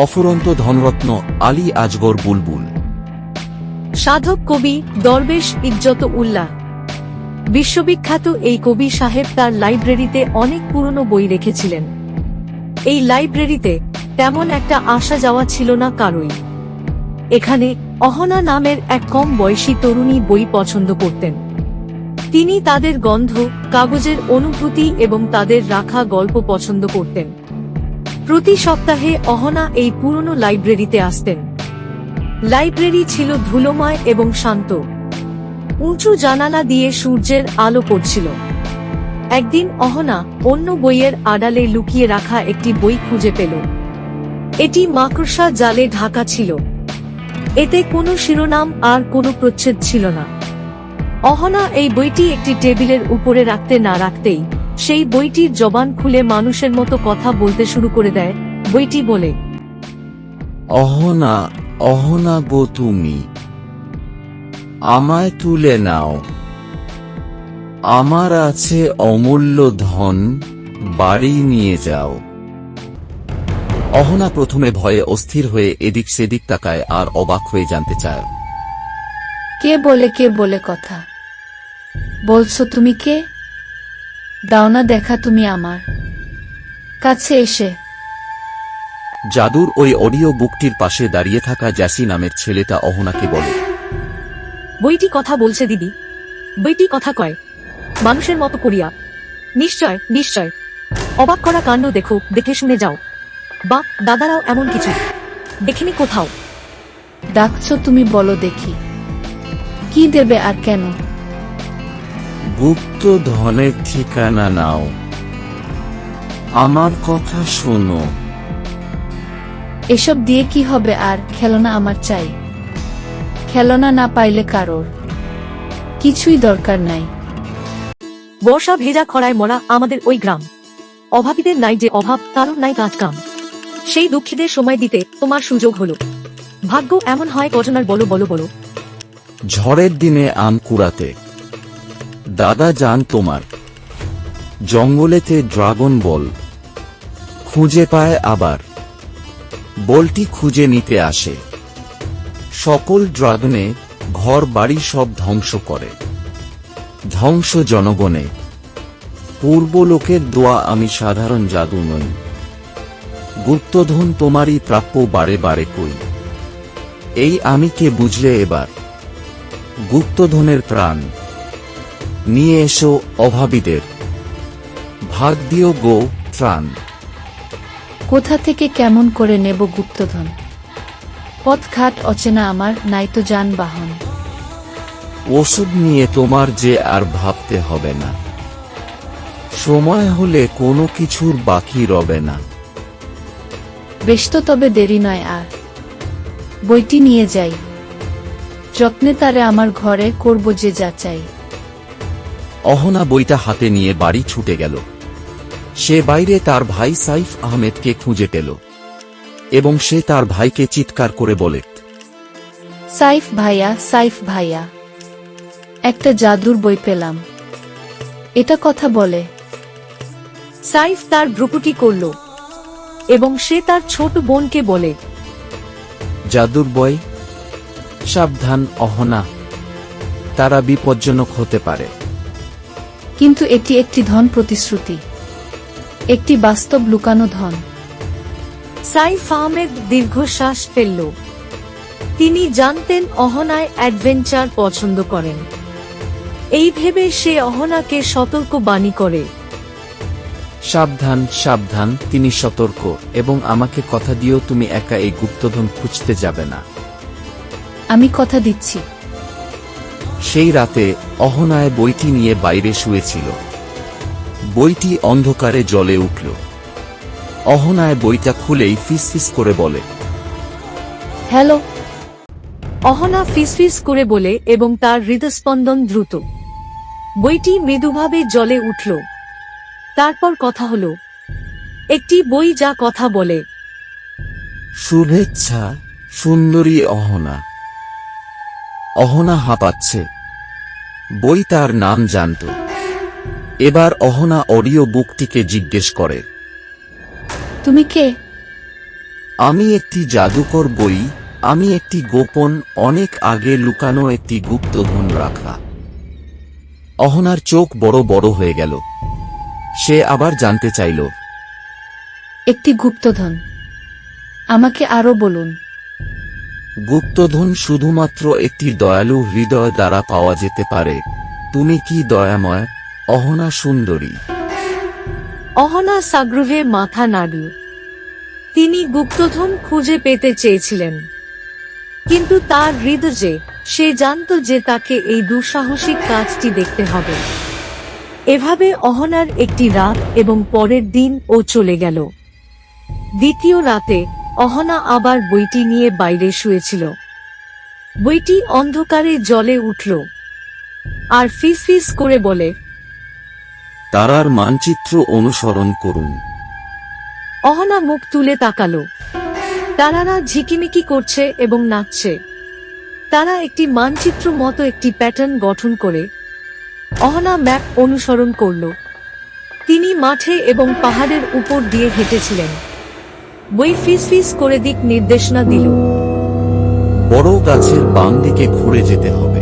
অফুরন্ত ধনরত্ন আলী আজগর বুলবুল। সাধক কবি দরবেশ ইজ্জত উল্লাহ। বিশ্ববিখ্যাত এই কবি সাহেব তার লাইব্রেরিতে অনেক পুরনো বই রেখেছিলেন। এই লাইব্রেরিতে তেমন একটা আসা যাওয়া ছিল না কারোই। এখানে অহনা নামের এক কম বয়সী তরুণী বই পছন্দ করতেন। তিনি তাদের গন্ধ, কাগজের অনুভূতি এবং তাদের রাখা গল্প পছন্দ করতেন। প্রতি সপ্তাহে অহনা এই পুরনো লাইব্রেরিতে আসতেন। লাইব্রেরি ছিল ধুলোময় এবং শান্ত। উঁচু জানালা দিয়ে সূর্যের আলো পড়ছিল। একদিন অহনা অন্য বইয়ের আড়ালে লুকিয়ে রাখা একটি বই খুঁজে পেল। এটি মাকড়সা জালে ঢাকা ছিল। এতে কোনো শিরোনাম আর কোনো প্রচ্ছেদ ছিল না। অহনা এই বইটি একটি টেবিলের উপরে রাখতে না রাখতেই সেই বইটির জবান খুলে মানুষের মতো কথা বলতে শুরু করে দেয়। বইটি বলে অহনা অহনা গো তুমি। আমায় তুলে নাও। আমার আছে অমূল্য ধন বাড়ি নিয়ে যাও। অহনা প্রথমে ভয়ে অস্থির হয়ে এদিক সেদিক তাকায় আর অবাক হয়ে জানতে চায়। কে বলে কে বলে কথা? বলছো তুমি কে? দাও না দেখা তুমি আমার। কাছে এসে। জাদুর ওই অডিও বুকটির পাশে দাঁড়িয়ে থাকা জ্যাসি নামের ছেলেটা অহনাকে বলে বইটি কথা বলছে দিদি। বইটি কথা কয় মানুষের মতো করিয়া। নিশ্চয় নিশ্চয়। অবাক করা কাণ্ড দেখো দেখে শুনে যাও। বা দাদারাও এমন কিছু। দেখিনি কোথাও। ডাকছো তুমি বলো দেখি। কি দেবে আর কেন? গুপ্ত ধনের ঠিকানা নাও। আমার কথা শোনো। এসব দিয়ে কি হবে আর খেলনা আমার চাই? খেলনা না পাইলে কারোর? কিছুই দরকার নাই। বর্ষা ভেজা খরায় মরা আমাদের ওই গ্রাম। অভাবীদের নাই যে অভাব কারণ নাই কাজ কাম সেই দুঃখীদের সময় দিতে তোমার সুযোগ হলো। ভাগ্য এমন হয় কজনার বলো বলো বলো। ঝড়ের দিনে আম কুড়াতে। দাদা যান তোমার। জঙ্গলেতে ড্রাগন বল। খুঁজে পায় আবার। বলটি খুঁজে নিতে আসে। সকল ড্রাগনে ঘর বাড়ি সব ধ্বংস করে। ধ্বংস জনগণে। পূর্ব লোকের দোয়া আমি সাধারণ জাদু নই। গুপ্তধন তোমারই প্রাপ্য বারে বারে কই। এই আমি কে বুঝলে এবার? গুপ্তধনের প্রাণ। নিয়ে এসো অভাবীদের। ভাগ দিও গো ত্রাণ। কোথা থেকে কেমন করে নেব গুপ্তধন? পথঘাট অচেনা আমার নাই তো যানবাহন ওষুধ নিয়ে তোমার যে আর ভাবতে হবে না। সময় হলে কোনো কিছুর বাকি রবে না। বেশ তো তবে দেরি নয় আর। বইটি নিয়ে যাই। যত্নে তারে আমার ঘরে করব যে যা চাই। অহনা বইটা হাতে নিয়ে বাড়ি ছুটে গেল। সে বাইরে তার ভাই সাইফ আহমেদকে খুঁজে পেল এবং সে তার ভাইকে চিৎকার করে বলে সাইফ ভাইয়া সাইফ ভাইয়া একটা জাদুর বই পেলাম। এটা কথা বলে। সাইফ তার ভ্রুকুটি করল এবং সে তার ছোট বোনকে বলে জাদুর বই সাবধান অহনা তারা বিপজ্জনক হতে পারে। কিন্তু এটি একটি ধন প্রতিশ্রুতি। একটি বাস্তব লুকানো ধন। সাইফ আহমেদ দীর্ঘশ্বাস ফেলল। তিনি জানতেন অহনায় অ্যাডভেঞ্চার পছন্দ করেন। এই ভেবে সে অহনাকে সতর্ক বাণী করে। সাবধান সাবধান তিনি সতর্ক এবং আমাকে কথা দিও তুমি একা এই গুপ্তধন খুঁজতে যাবে না। আমি কথা দিচ্ছি। সেই রাতে অহনায় বইটি নিয়ে বাইরে শুয়েছিল। বইটি অন্ধকারে জলে উঠল। অহনায় বইটা খুলেই ফিসফিস করে বলে হ্যালো। অহনা ফিসফিস করে বলে এবং তার হৃদস্পন্দন দ্রুত। বইটি মৃদুভাবে জলে উঠল। তারপর কথা হল একটি বই যা কথা বলে। শুভেচ্ছা সুন্দরী অহনা। অহনা হাঁপাচ্ছে। বই তার নাম জানত। এবার অহনা অডিও বুকটিকে জিজ্ঞেস করে তুমি কে? আমি একটি জাদুকর বই আমি একটি গোপন অনেক আগে লুকানো একটি গুপ্তধন রাখা। অহনার চোখ বড় বড় হয়ে গেল। সে আবার জানতে চাইল একটি গুপ্তধন। আমাকে আরও বলুন। গুপ্তধন শুধুমাত্র একটি দয়ালু হৃদয় দ্বারা পাওয়া যেতে পারে। তুমি কি দয়াময়? অহনা সুন্দরী। অহনা সাগ্রহে মাথা নাড়ল। তিনি গুপ্তধন খুঁজে পেতে চেয়েছিলেন। কিন্তু তার হৃদয়ে সে জানত যে তাকে এই দুঃসাহসিক কাজটি দেখতে হবে। এভাবে অহনার একটি রাত এবং পরের দিন ও চলে গেল। দ্বিতীয় রাতে অহনা আবার বইটি নিয়ে বাইরে শুয়েছিল। বইটি অন্ধকারে জলে উঠল। আর ফিস ফিস করে বলে তারার মানচিত্র অনুসরণ করুন। অহনা মুখ তুলে তাকালো। তারারা ঝিকিমিকি করছে এবং নাচছে। তারা একটি মানচিত্র মতো একটি প্যাটার্ন গঠন করে অহনা ম্যাপ অনুসরণ করল। তিনি মাঠে এবং পাহাড়ের উপর দিয়ে হেঁটেছিলেন। বই ফিস ফিস করে দিক নির্দেশনা দিল। বড় গাছের বাম দিকে ঘুরে যেতে হবে।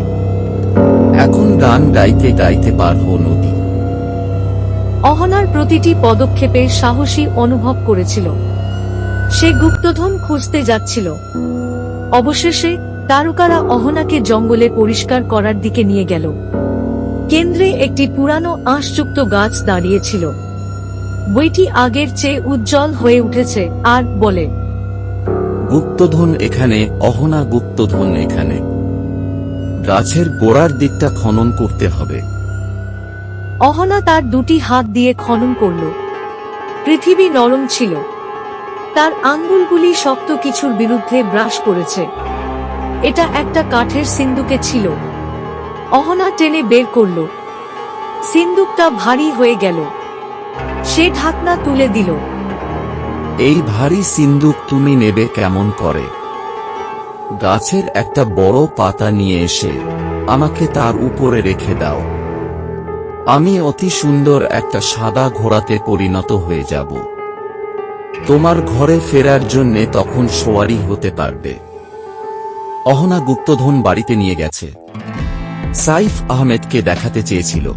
এখন গান গাইতে গাইতে পার হো নদী। অহনার প্রতিটি পদক্ষেপে সাহসী অনুভব করেছিল। সে গুপ্তধন খুঁজতে যাচ্ছিল। অবশেষে তারকারা অহনাকে জঙ্গলে পরিষ্কার করার দিকে নিয়ে গেল। কেন্দ্রে একটি পুরানো আঁশযুক্ত গাছ দাঁড়িয়েছিল। বইটি আগের চেয়ে উজ্জ্বল হয়ে উঠেছে আর বলে গুপ্তধন এখানে অহনা গুপ্তধন এখানে। গাছের গোড়ার দিকটা খনন করতে হবে। অহনা তার দুটি হাত দিয়ে খনন করল। পৃথিবী নরম ছিল। তার আঙ্গুলগুলি শক্ত কিছুর বিরুদ্ধে ব্রাশ করেছে। এটা একটা কাঠের সিন্দুকে ছিল। অহনা টেনে বের করল। সিন্দুকটা ভারী হয়ে গেল। সে ঢাকনা তুলে দিল। এই ভারী সিন্দুক তুমি নেবে কেমন করে? গাছের একটা বড় পাতা নিয়ে এসে আমাকে তার উপরে রেখে দাও। আমি অতি সুন্দর একটা সাদা ঘোড়াতে পরিণত হয়ে যাব। তোমার ঘরে ফেরার জন্যে তখন সোয়ারি হতে পারবে। অহনা গুপ্তধন বাড়িতে নিয়ে গেছে। সাইফ আহমেদকে দেখাতে চেয়েছিল।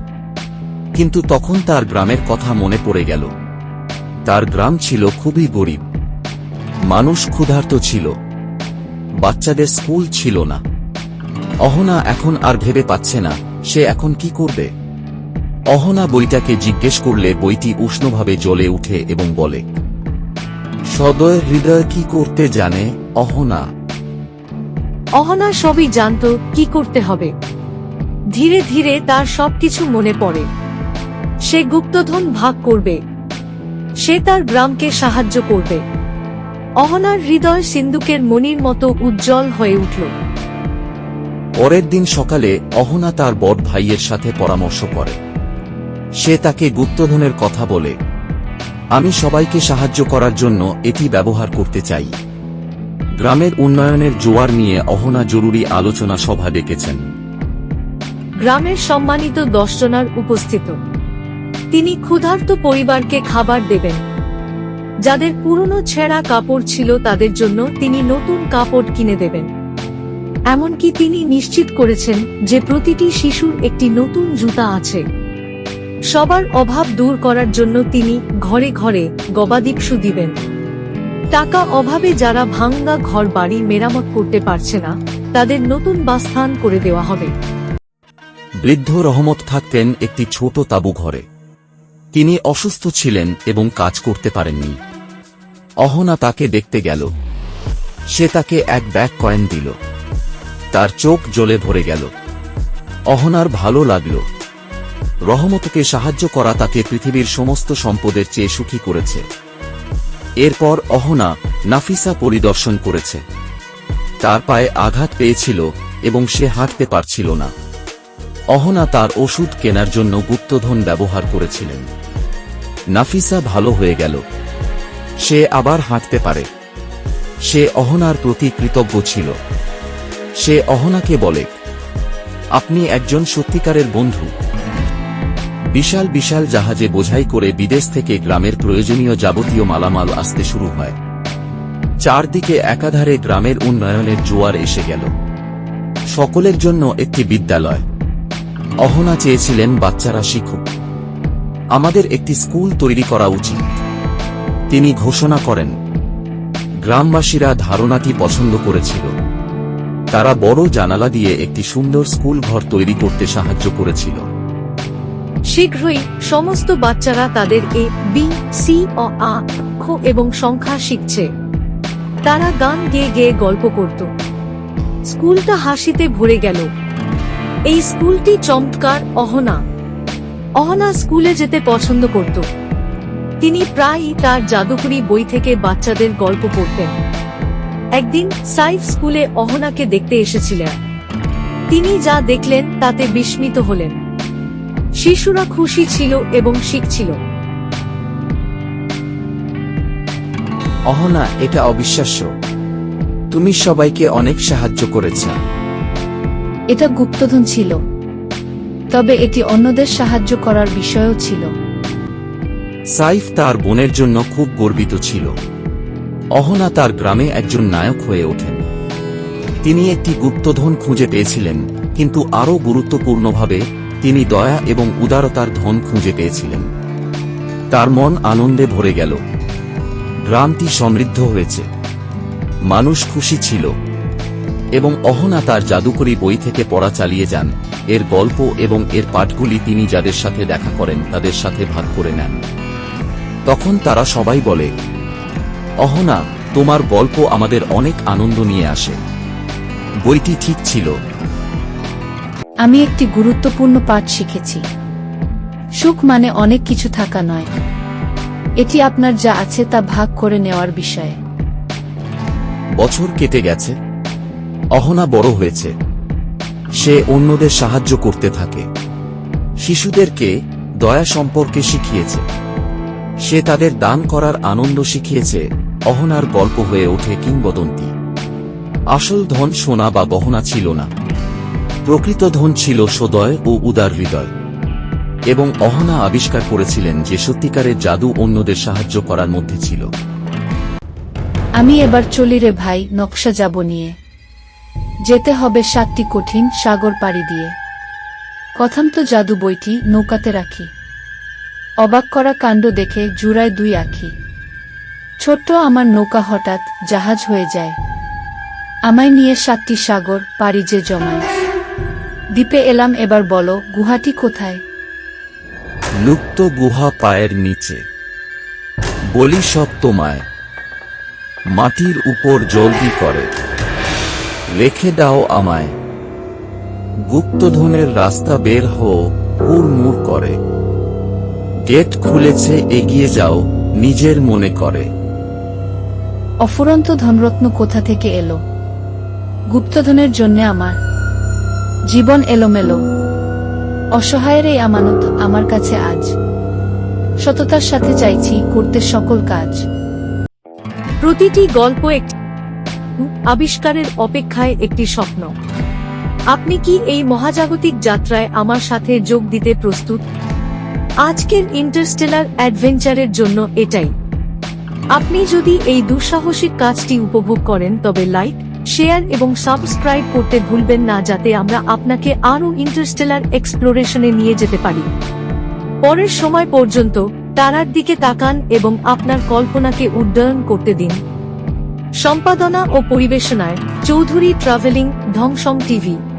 কিন্তু তখন তার গ্রামের কথা মনে পড়ে গেল। তার গ্রাম ছিল খুবই গরিব। মানুষ ক্ষুধার্ত ছিল। বাচ্চাদের স্কুল ছিল না। অহনা এখন আর ভেবে পাচ্ছে না, সে এখন কি করবে? অহনা বইটাকে জিজ্ঞেস করলে বইটি উষ্ণভাবে জ্বলে উঠে এবং বলে, সদয় হৃদয় কি করতে জানে, অহনা? অহনা সবই জানত কি করতে হবে। ধীরে ধীরে তার সবকিছু মনে পড়ে। সে গুপ্তধন ভাগ করবে। সে তার গ্রামকে সাহায্য করবে। অহনার হৃদয় সিন্ধুকের মনির মতো উজ্জ্বল হয়ে উঠল। পরের দিন সকালে অহনা তার বড় ভাইয়ের সাথে পরামর্শ করে। সে তাকে গুপ্তধনের কথা বলে আমি সবাইকে সাহায্য করার জন্য এটি ব্যবহার করতে চাই। গ্রামের উন্নয়নের জোয়ার নিয়ে অহনা জরুরি আলোচনা সভা ডেকেছেন। গ্রামের সম্মানিত দশজনার উপস্থিত। তিনি ক্ষুধার্ত পরিবারকে খাবার দেবেন। যাদের পুরনো ছেঁড়া কাপড় ছিল তাদের জন্য তিনি নতুন কাপড় কিনে দেবেন। এমনকি তিনি নিশ্চিত করেছেন যে প্রতিটি শিশুর একটি নতুন জুতা আছে। সবার অভাব দূর করার জন্য তিনি ঘরে ঘরে গবাদিপশু দিবেন। টাকা অভাবে যারা ভাঙ্গা ঘর বাড়ি মেরামত করতে পারছে না, তাদের নতুন বাসস্থান করে দেওয়া হবে। বৃদ্ধ রহমত থাকতেন একটি ছোট তাবু ঘরে। তিনি অসুস্থ ছিলেন এবং কাজ করতে পারেননি। অহনা তাকে দেখতে গেল। সে তাকে এক ব্যাগ কয়েন দিল। তার চোখ জ্বলে ভরে গেল। অহনার ভালো লাগল। রহমতকে সাহায্য করা তাকে পৃথিবীর সমস্ত সম্পদের চেয়ে সুখী করেছে। এরপর অহনা নাফিসা পরিদর্শন করেছে। তার পায়ে আঘাত পেয়েছিল এবং সে হাঁটতে পারছিল না। অহনা তার ওষুধ কেনার জন্য গুপ্তধন ব্যবহার করেছিলেন। নাফিসা ভালো হয়ে গেল। সে আবার হাঁটতে পারে। সে অহনার প্রতি কৃতজ্ঞ ছিল। সে অহনাকে বলে, আপনি একজন সত্যিকারের বন্ধু। বিশাল বিশাল জাহাজে বোঝাই করে বিদেশ থেকে গ্রামের প্রয়োজনীয় যাবতীয় মালামাল আসতে শুরু হয়। চারদিকে একাধারে গ্রামের উন্নয়নের জোয়ার এসে গেল। সকলের জন্য একটি বিদ্যালয়। অহনা চেয়েছিলেন বাচ্চারা শিখুক। আমাদের একটি স্কুল তৈরি করা উচিত। তিনি ঘোষণা করেন, গ্রামবাসীরা ধারণাটি পছন্দ করেছিল। তারা বড় জানালা দিয়ে একটি সুন্দর স্কুল ঘর তৈরি করতে সাহায্য করেছিল। শীঘ্রই সমস্ত বাচ্চারা তাদের এ বি সি অ আ, খ এবং সংখ্যা শিখছে। তারা গান গেয়ে গেয়ে গল্প করত। স্কুলটা হাসিতে ভরে গেল। এই স্কুলটি চমৎকার, অহনা। অহনা স্কুলে যেতে পছন্দ করত। তিনি প্রায়ই তার জাদুকরি বই থেকে বাচ্চাদের গল্প পড়তেন। একদিন সাইফ স্কুলে অহনাকে দেখতে এসেছিলেন। তিনি যা দেখলেন তাতে বিস্মিত হলেন। শিশুরা খুশি ছিল এবং শিখছিল। অহনা, এটা অবিশ্বাস্য। তুমি সবাইকে অনেক সাহায্য করেছ। এটা গুপ্তধন ছিল। তবে এটি অন্যদের সাহায্য করার বিষয়ও ছিল। সাইফ তার বোনের জন্য খুব গর্বিত ছিল। অহনা তার গ্রামে একজন নায়ক হয়ে ওঠেন। তিনি একটি গুপ্তধন খুঁজে পেয়েছিলেন, কিন্তু আরও গুরুত্বপূর্ণভাবে, তিনি দয়া এবং উদারতার ধন খুঁজে পেয়েছিলেন। তার মন আনন্দে ভরে গেল। গ্রামটি সমৃদ্ধ হয়েছে। মানুষ খুশি ছিল। এবং অহনা তার জাদুকরি বই থেকে পড়া চালিয়ে যান। এর গল্প এবং এর পাঠগুলি তিনি যাদের সাথে দেখা করেন তাদের সাথে ভাগ করে নেন। তখন তারা সবাই বলে অহনা তোমার গল্প আমাদের অনেক আনন্দ নিয়ে আসে। বইটি ঠিক ছিল। আমি একটি গুরুত্বপূর্ণ পাঠ শিখেছি। সুখ মানে অনেক কিছু থাকা নয়। এটি আপনার যা আছে তা ভাগ করে নেওয়ার বিষয়ে। বছর কেটে গেছে। অহনা বড় হয়েছে। সে অন্যদের সাহায্য করতে থাকে। শিশুদেরকে দয়া সম্পর্কে শিখিয়েছে। সে তাদের দান করার আনন্দ শিখিয়েছে, অহনার গল্প হয়ে ওঠে কিংবদন্তি। আসল ধন সোনা বা গহনা ছিল না। প্রকৃত ধন ছিল সদয় ও উদার হৃদয়। এবং অহনা আবিষ্কার করেছিলেন যে সত্যিকারের জাদু অন্যদের সাহায্য করার মধ্যে ছিল। আমি এবার চলি রে ভাই, নকশা যাব নিয়ে। যেতে হবে সাতটি কঠিন সাগর পাড়ি দিয়ে। কথান্ত জাদু বইটি নৌকাতে রাখি। অবাক করা কাণ্ড দেখে জুড়ায় দুই আখি। ছোট্ট আমার নৌকা হঠাৎ জাহাজ হয়ে যায়। আমায় নিয়ে সাতটি সাগর পাড়ি যে জমায়। দ্বীপে এলাম এবার বলো, গুহাটি কোথায়? লুপ্ত গুহা পায়ের নিচে। বলি সব তোমায়। মাটির উপর জলদি করে। রেখে দাও আমায়। গুপ্তধনের রাস্তা বের হো হুড়মুড় করে। গেট খুলেছে এগিয়ে যাও নিজের মনে করে। অফুরন্ত ধনরত্ন কোথা থেকে এলো? গুপ্তধনের জন্যে আমার। জীবন এলোমেলো। অসহায়ের এই আমানত আমার কাছে আজ। সততার সাথে চাইছি করতে সকল কাজ। প্রতিটি গল্প একটি আবিষ্কারের অপেক্ষায় একটি স্বপ্ন। আপনি কি এই মহাজাগতিক যাত্রায় আমার সাথে যোগ দিতে প্রস্তুত? আজকের ইন্টারস্টেলার অ্যাডভেঞ্চারের জন্য এটাই। আপনি যদি এই দুঃসাহসিক কাজটি উপভোগ করেন, তবে লাইক, শেয়ার এবং সাবস্ক্রাইব করতে ভুলবেন না, যাতে আমরা আপনাকে আরও ইন্টারস্টেলার এক্সপ্লোরেশনে নিয়ে যেতে পারি। পরের সময় পর্যন্ত তারার দিকে তাকান এবং আপনার কল্পনাকে উড্ডয়ন করতে দিন। সম্পাদনা ও পরিবেশনায় চৌধুরী ট্রাভেলিং ধ্বংসম টিভি।